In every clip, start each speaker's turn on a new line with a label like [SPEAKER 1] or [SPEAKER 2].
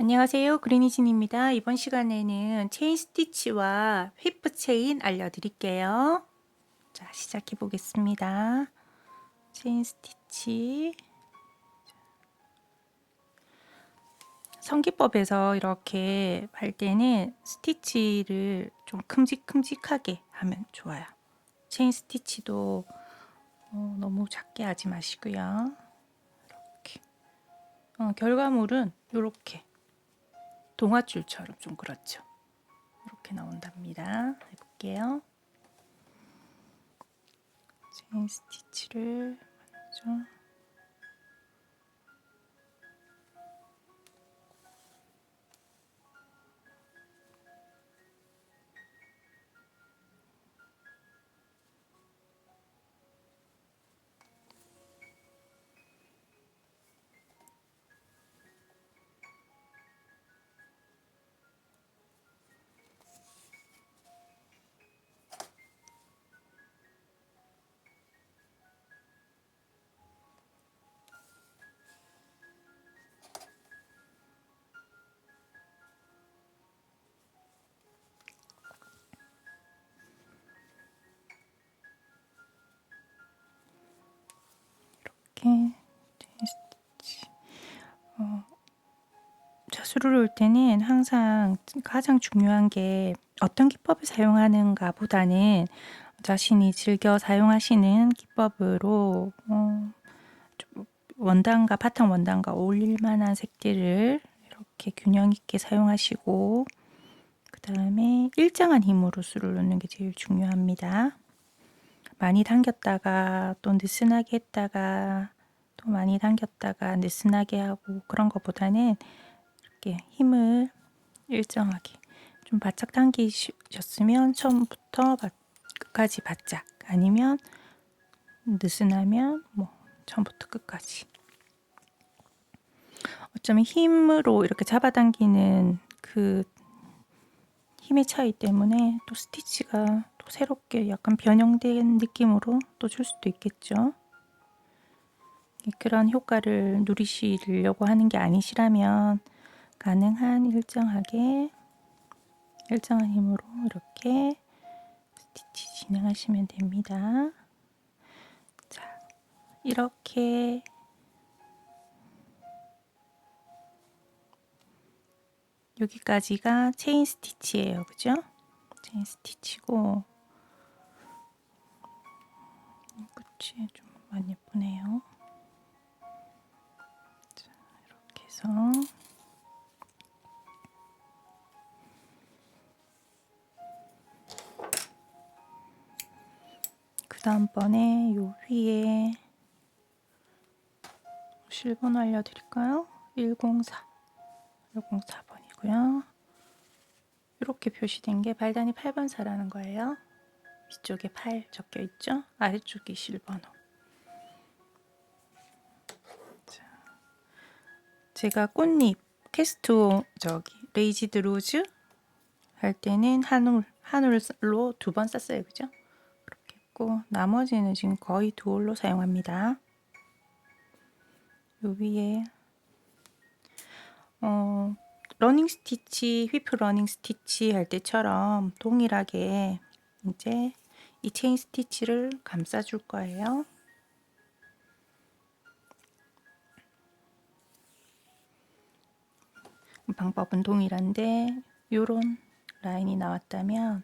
[SPEAKER 1] 안녕하세요. 그린이진입니다. 이번 시간에는 체인 스티치와 휘프 체인 알려드릴게요. 자, 시작해 보겠습니다. 체인 스티치. 성기법에서 이렇게 할 때는 스티치를 좀 큼직큼직하게 하면 좋아요. 체인 스티치도 어, 너무 작게 하지 마시고요. 이렇게. 어, 결과물은 이렇게 동아줄처럼 좀 그렇죠. 이렇게 나온답니다. 해볼게요. 체인 스티치를 먼저 자수를 올 때는 항상 가장 중요한 게 어떤 기법을 사용하는가 보다는 자신이 즐겨 사용하시는 기법으로 어, 좀 원단과 바탕 원단과 어울릴 만한 색들을 이렇게 균형 있게 사용하시고 그 다음에 일정한 힘으로 술을 놓는 게 제일 중요합니다. 많이 당겼다가 또 느슨하게 했다가 또 많이 당겼다가 느슨하게 하고 그런 것보다는 이렇게 힘을 일정하게 좀 바짝 당기셨으면 처음부터 바- 끝까지 바짝 아니면 느슨하면 뭐 처음부터 끝까지 어쩌면 힘으로 이렇게 잡아당기는 그 힘의 차이 때문에 또 스티치가 또 새롭게 약간 변형된 느낌으로 또 줄 수도 있겠죠. 그런 효과를 누리시려고 하는 게 아니시라면 가능한 일정하게 일정한 힘으로 이렇게 스티치 진행하시면 됩니다. 자, 이렇게 여기까지가 체인 스티치예요. 그죠? 체인 스티치고 끝이 좀 많이 예쁘네요. 자, 이렇게 해서 그 다음번에 요 위에 실번호 알려드릴까요? 104 104번이고요. 이렇게 표시된 게 발단이 8번 사라는 거예요. 위쪽에 8 적혀 있죠? 아래쪽이 실번호. 자, 제가 꽃잎 캐스트 저기 레이지드 로즈 할 때는 한올 한올로 두번 썼어요, 그죠? 했고 나머지는 지금 거의 두 올로 사용합니다. 요 위에 어, 러닝 스티치, 휘프 러닝 스티치 할 때처럼 동일하게 이제 이 체인 스티치를 감싸 줄 거예요. 방법은 동일한데 요런 라인이 나왔다면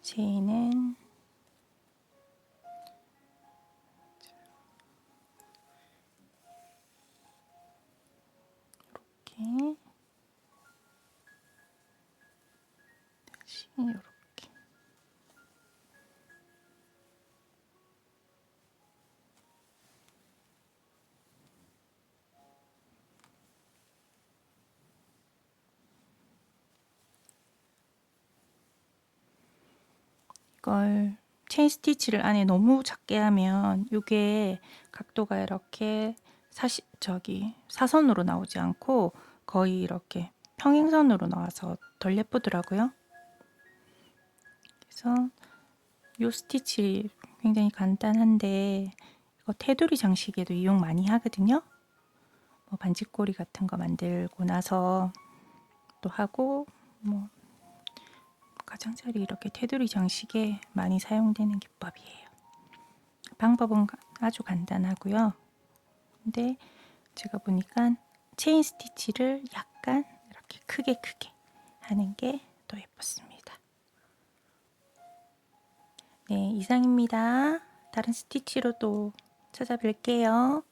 [SPEAKER 1] 체인은 이렇게 이걸 체인 스티치를 안에 너무 작게 하면 이게 각도가 이렇게 사시 저기 사선으로 나오지 않고 거의 이렇게 평행선으로 나와서 덜 예쁘더라고요. 그래서 이 스티치 굉장히 간단한데 이거 테두리 장식에도 이용 많이 하거든요. 뭐 반지꼬리 같은 거 만들고 나서 것도 하고 뭐 가장자리 이렇게 테두리 장식에 많이 사용되는 기법이에요. 방법은 가- 아주 간단하고요. 근데 제가 보니까 체인 스티치를 약간 이렇게 크게 크게 하는 게 더 예뻤습니다. 네, 이상입니다. 다른 스티치로 또 찾아뵐게요.